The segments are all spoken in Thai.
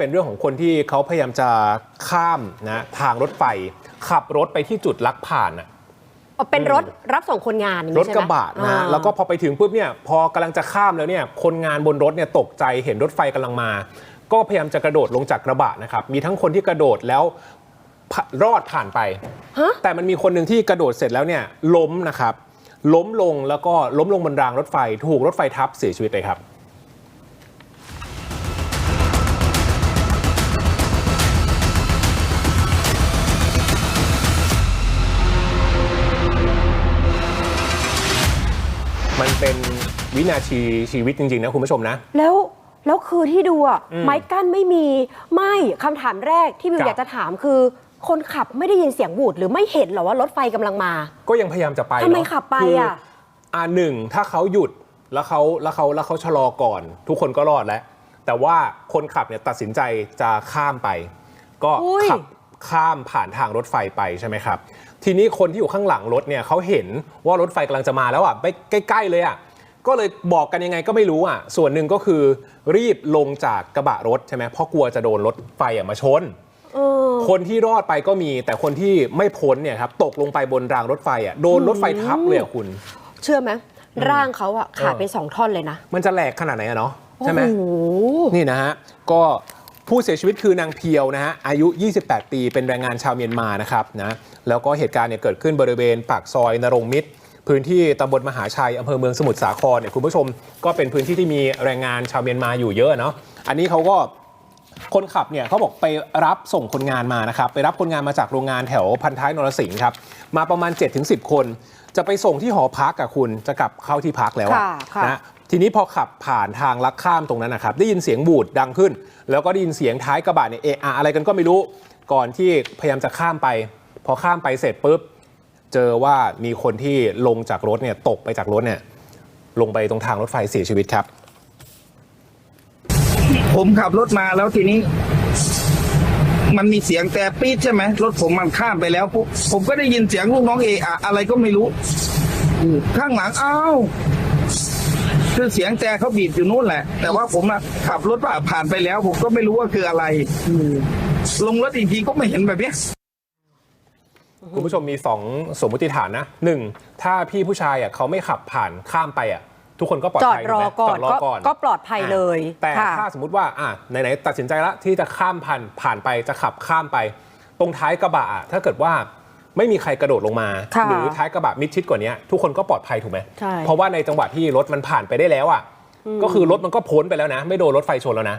เป็นเรื่องของคนที่เขาพยายามจะข้ามนะทางรถไฟ ขับรถไปที่จุดลักผ่านอะอ๋อเป็นรถรับส่งคนงานอย่างรนี้ถใช่ไหมกระบะนะอ่า แล้วก็พอไปถึงปุ๊บเนี่ยพอกำลังจะข้ามแล้วเนี่ยคนงานบนรถเนี่ยตกใจเห็นรถไฟกำลังมา ก็พยายามจะกระโดดลงจากกระบะนะครับมีทั้งคนที่กระโดดแล้วพะรอดผ่านไป ฮะ แต่มันมีคนหนึ่งที่กระโดดเสร็จแล้วเนี่ยล้มนะครับ ล้มลงแล้วก็ล้มลงบนรางรถไฟ ถูกรถไฟทับเสียชีวิตเลยครับ เป็นวินาทีชีวิตจริง ๆ นะคุณผู้ชมนะ แล้วแล้วคือที่ดูอะอืมไม้กั้นไม่มีไม่คำถามแรกที่บิวครับ อยากจะถามคือ คนขับไม่ได้ยินเสียงบูดหรือไม่เห็นเหรอว่ารถไฟกำลังมา ก็ยังพยายามจะไปทำไมเนอะขับไปคือะอ่าหนึ่งถ้าเขาหยุดแล้วเขาแล้วเขาแล้วเขาชะลอก่อน ทุกคนก็รอดแล้ว แต่ว่าคนขับเนี่ยตัดสินใจจะข้ามไป ก็อุ้ย ขับข้ามผ่านทางรถไฟไปใช่ไหมครับ ทีนี้คนที่อยู่ข้างหลังรถเนี่ยเขาเห็นว่ารถไฟกำลังจะมาแล้วอะไปใกล้ๆเลยอะก็เลยบอกกันยังไงก็ไม่รู้อะ ส่วนหนึ่งก็คือรีบลงจากกระบะรถใช่ไหมเพราะกลัวจะโดนรถไฟอะมาชนเออคนที่รอดไปก็มี แต่คนที่ไม่พ้นเนี่ยครับตกลงไปบนรางรถไฟอะโดนรถไฟทับเลยอะคุณ เชื่อไหมร่างเขาอะขาดเป็นสองท่อนเลยนะ มันจะแหลกขนาดไหนอะเนาะใช่ไหมโอ้โหนี่นะฮะก็ ผู้เสียชีวิตคือนางเพียวนะฮะอายุ 28 ปีเป็นแรงงานชาวเมียนมานะครับนะแล้วก็เหตุการณ์เนี่ยเกิดขึ้นบริเวณปากซอยนรงมิตร พื้นที่ตำบลมหาชัยอำเภอเมืองสมุทรสาครเนี่ยคุณผู้ชมก็เป็นพื้นที่ที่มีแรงงานชาวเมียนมาอยู่เยอะเนาะอันนี้เขาก็คนขับเนี่ยเขาบอกไปรับส่งคนงานมานะครับไปรับคนงานมาจากโรงงานแถวพันท้ายนรสิงห์ครับมาประมาณ 7-10 คน จะไปส่งที่หอพักกับคุณจะกลับเข้าที่พักแล้วอะค่ะค่ะ นะ ทีนี้พอขับผ่านทางลักข้ามตรงนั้นนะครับได้ยินเสียงบูดดังขึ้น แล้วก็ได้ยินเสียงท้ายกระบะเนี่ยเอะอะอะไรกันก็ไม่รู้ก่อนที่พยายามจะข้ามไป พอข้ามไปเสร็จปุ๊บเจอว่ามีคนที่ลงจากรถเนี่ยตกไปจากรถเนี่ยลงไปตรงทางรถไฟเสียชีวิตครับ ผมขับรถมาแล้วทีนี้ มันมีเสียงแต่ปี๊ดใช่ไหมรถผมมันข้ามไปแล้วปุ๊บผมก็ได้ยินเสียงลูกน้องเอะอะอะไรก็ไม่รู้ ข้างหลังอ้าว คือเสียงแต่เขาบีบอยู่นู่นแหละ แต่ว่าผมอะขับรถผ่านไปแล้ว ผมก็ไม่รู้ว่าคืออะไรอืมลงรถอีกทีก็ไม่เห็นแบบเนี้ยคุณผู้ชมมี 2 สมมติฐานนะหนึ่งถ้าพี่ผู้ชายอะเขาไม่ขับผ่านข้ามไปอะ ทุกคนก็ปลอดจอดภัยรอถูไหมก่อนจดรอก็ก่อนก็ปลอดภัยเลย แต่ค่ะถ้าสมมติว่าอะไหนๆตัดสินใจแล้วที่จะข้ามผ่านผ่านไปจะขับข้ามไป ตรงท้ายกระบะอะถ้าเกิดว่า ไม่มีใครกระโดดลงมา ค่ะหรือท้ายกระบะมิดชิดกว่านี้ทุกคนก็ปลอดภัยถูกไหมใช่ เพราะว่าในจังหวะที่รถมันผ่านไปได้แล้วอะก็คือรถมันก็พ้นไปแล้วนะ ไม่โดนรถไฟชนแล้วนะ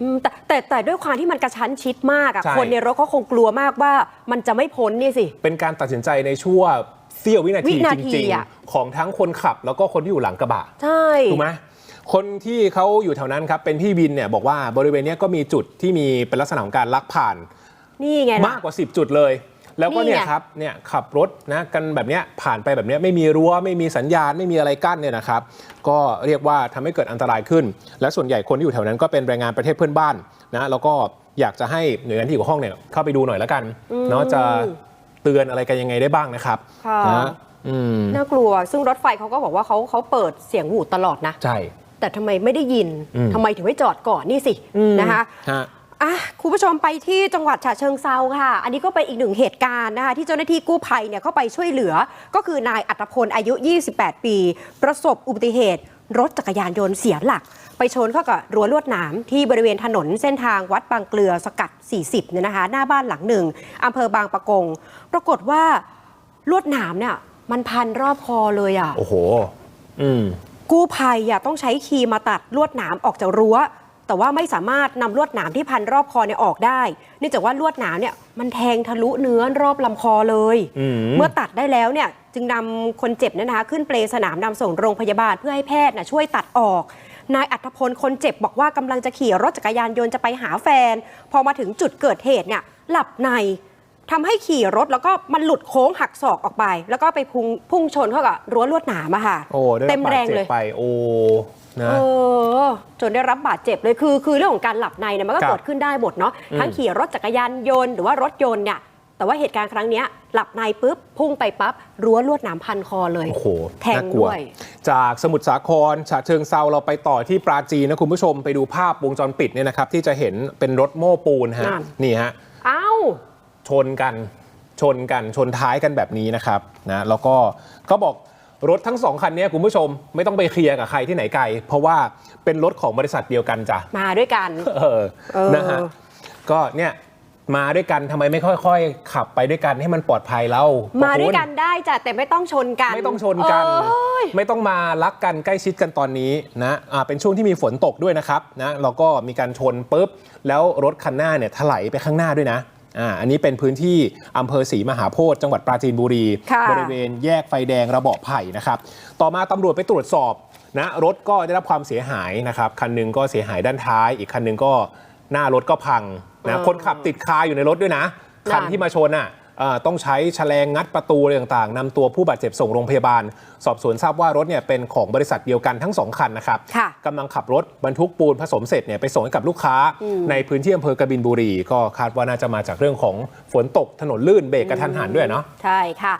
อืมแต่แต่แต่ด้วยความที่มันกระชั้นชิดมากอะใช่ คนในรถเขาคงกลัวมากว่ามันจะไม่พ้นนี่สิ เป็นการตัดสินใจในชั่วเสี้ยววินาทีวินาจทีริง อะ ๆ ของทั้งคนขับแล้วก็คนที่อยู่หลังกระบะ ใช่ ถูกไหมคนที่เขาอยู่แถวนั้นครับ เป็นพี่วินเนี่ยบอกว่าบริเวณเนี้ยก็มีจุดที่มีเป็นลักษณะของการลักผ่านนี่ไงมากล่ะกว่า 10 จุดเลย แล้วก็นี่ไงเนี่ยครับเนี่ยขับรถนะกันแบบเนี้ยผ่านไปแบบเนี้ยไม่มีรั้วไม่มีสัญญาณไม่มีอะไรกั้นเนี่ยนะครับ ก็เรียกว่าทำให้เกิดอันตรายขึ้น และส่วนใหญ่คนที่อยู่แถวนั้นก็เป็นแรงงานประเทศเพื่อนบ้านนะแล้วก็อยากจะให้หน่วยงานที่เกี่ยวข้องเนี่ยเข้าไปดูหน่อยแล้วกันเนาะจะเตือนอะไรกันยังไงได้บ้างนะครับค่ะนะอืมน่ากลัว ซึ่งรถไฟเขาก็บอกว่าเขาเขาเปิดเสียงหวูดตลอดนะ ใช่ แต่ทำไมไม่ได้ยินอืมทำไมถึงไม่จอดก่อนนี่สินะคะฮะ อะคุณผู้ชมไปที่จังหวัดฉะเชิงเซาค่ะ อันนี้ก็เป็นอีกหนึ่งเหตุการณ์นะคะที่เจ้าหน้าที่กู้ภัยเนี่ยเข้าไปช่วยเหลือ ก็คือนายอัตพลอายุ 28 ปี ประสบอุบัติเหตุ รถจักรยานยนต์เสียหลัก ไปชนเข้ากับรั้วลวดหนามที่บริเวณถนนเส้นทางวัดบางเกลือสกัด 40เนี่ยนะคะ หน้าบ้านหลังหนึ่งอำเภอบางปะกง ปรากฏว่าลวดหนามเนี่ยมันพันรอบคอเลยอะโอ้โห อืม กู้ภัยอะต้องใช้ครีมมาตัดลวดหนามออกจากรั้ว แต่ว่าไม่สามารถนำลวดหนามที่พันรอบคอเนี่ยออกได้ เนื่องจากว่าลวดหนามเนี่ยมันแทงทะลุเนื้อรอบลำคอเลยอืมเมื่อตัดได้แล้วเนี่ยจึงนำคนเจ็บเนยนะคะ ขึ้นเปลสนามนำส่งโรงพยาบาลเพื่อให้แพทย์นะช่วยตัดออก นายอัธพลคนเจ็บบอกว่ากำลังจะขี่รถจักรยานยนต์จะไปหาแฟน พอมาถึงจุดเกิดเหตุเนี่ยหลับใน ทำให้ขี่รถแล้วก็มันหลุดโค้งหักศอกออกไป แล้วก็ไปพุ่งพุ่งชนเข้ากับรั้วลวดหนามอะค่ะโอ้ได้บเต็มแรงบาดจ็บเลยไปโอ้นะเออจนได้รับบาดเจ็บเลยคือ คือเรื่องของการหลับในเนี่ยมันก็ครับเกิดขึ้นได้หมดเนาะอืมทั้งขี่รถจักรยานยนต์หรือว่ารถยนต์เนี่ยแต่ว่าเหตุการณ์ครั้งเนี้ยหลับในปุ๊บ พุ่งไปปั๊บ รั้วลวดหนามพันคอเลยโอ้โหแทงน่ากลัวด้วยจากสมุทรสาครฉะเชิงเซาเราไปต่อที่ปราจีนนะคุณผู้ชมไปดูภาพวงจรปิดเนี่ยนะครับ ที่จะเห็นเป็นรถโม้ปูนฮะนั่นนี่ฮะเอ้า ชนกันชนกันชนท้ายกันแบบนี้นะครับนะแล้วก็เขาบอกรถทั้งสองคันเนี้คุณผู้ชมไม่ต้องไปเคลียร์กับใครที่ไหนไกล เพราะว่าเป็นรถของบริษัทเดียวกันจ้ะมาด้วยกันเออเออนะฮะก็เนี่ยมาด้วยกันทำไมไม่ค่อย ๆ ขับไปด้วยกันให้มันปลอดภัยเล่ามาด้วยพระคุณกันได้จ้ะแต่ไม่ต้องชนกัน ไม่ต้องชนกันเอ้ยไม่ต้องมารักกันใกล้ชิดกันตอนนี้นะอ่าเป็นช่วงที่มีฝนตกด้วยนะครับนะเราก็มีการชนปุ๊บแล้วรถคันหน้าเนี่ยถลายไปข้างหน้าด้วยนะ อ่าอันนี้เป็นพื้นที่อำเภอศรีมหาโพธิ์จังหวัดปราจีนบุรี ค่ะ บริเวณแยกไฟแดงระเบาะไผ่นะครับ ต่อมาตำรวจไปตรวจสอบนะรถก็ได้รับความเสียหายนะครับ คันหนึงก็เสียหายด้านท้าย อีกคันหนึงก็หน้ารถก็พังนะคนขับติดคาอยู่ในรถด้วยนะ คันที่มาชนอะเอ่อ ต้องใช้แฉลงงัดประตูอะไรต่างๆนำตัวผู้บาดเจ็บส่งโรงพยาบาล สอบสวนทราบว่ารถเนี่ยเป็นของบริษัทเดียวกันทั้งสองคันนะครับค่ะกำลังขับรถบรรทุกปูนผสมเสร็จเนี่ยไปส่งให้กับลูกค้า ในพื้นที่อำเภอกบินบุรี ก็คาดว่าน่าจะมาจากเรื่องของฝนตกถนนลื่นเบรกกระทันหันด้วยเนาะใช่ค่ะ